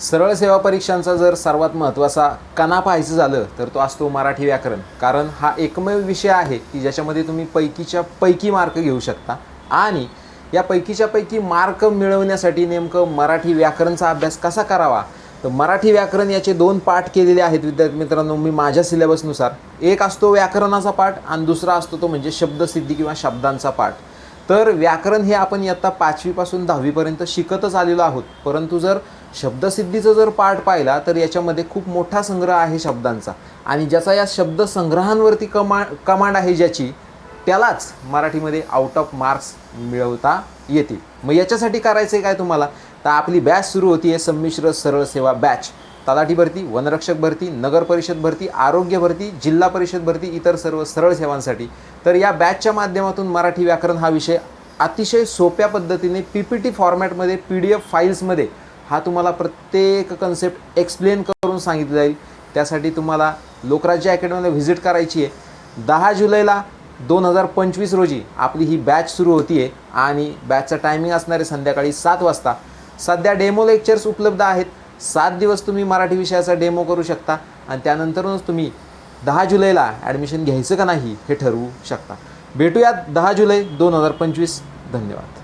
सरळ सेवा परीक्षांचा जर सर्वात महत्त्वाचा कणा पाहायचं झालं तर तो असतो मराठी व्याकरण. कारण हा एकमेव विषय आहे की ज्याच्यामध्ये तुम्ही पैकीच्या पैकी मार्क घेऊ शकता. आणि या पैकीच्या पैकी मार्क मिळवण्यासाठी नेमकं मराठी व्याकरणचा अभ्यास कसा करावा? तर मराठी व्याकरण याचे दोन पाठ केलेले आहेत विद्यार्थी मित्रांनो मी माझ्या सिलेबसनुसार एक असतो व्याकरणाचा पाठ आणि दुसरा असतो तो म्हणजे शब्दसिद्धी किंवा शब्दांचा पाठ. तर व्याकरण हे आपण इयत्ता पाचवीपासून दहावीपर्यंत शिकतच आलेलो आहोत. परंतु जर शब्दसिद्धीचं जर पाठ पाहिला तर याच्यामध्ये खूप मोठा संग्रह आहे शब्दांचा. आणि ज्याचा या शब्दसंग्रहांवरती कमा कमांड आहे ज्याची त्यालाच मराठीमध्ये आउट ऑफ मार्क्स मिळवता येतील. मग याच्यासाठी करायचं आहे काय तुम्हाला? तर आपली बॅच सुरू होती आहे संमिश्र सरळ सेवा बॅच तलाठी भरती वनरक्षक भरती नगर परिषद भरती आरोग्य भरती जिल्हा परिषद भरती इतर सर्व सरळ सेवांसाठी. तर या बॅचच्या माध्यमातून मराठी व्याकरण हा विषय अतिशय सोप्या पद्धतीने पी पी टी फॉर्मॅटमध्ये पी डी एफ फाईल्समध्ये हा तुम्हाला प्रत्येक कन्सेप्ट एक्सप्लेन करून सांगितलं जाईल. त्यासाठी तुम्हाला लोकराज्य अकॅडमीला व्हिजिट करायची आहे. दहा जुलैला दोन हजार पंचवीस रोजी आपली ही बॅच सुरू होती आहे आणि बॅचचा टायमिंग असणार आहे संध्याकाळी सात वाजता. सध्या डेमो लेक्चर्स उपलब्ध आहेत. सात दिवस तुम्ही मराठी विषयाचा डेमो करू शकता आणि त्यानंतरूनच तुम्ही दहा जुलैला ॲडमिशन घ्यायचं का नाही हे ठरवू शकता. भेटूयात दहा जुलै दोन हजार पंचवीस. धन्यवाद.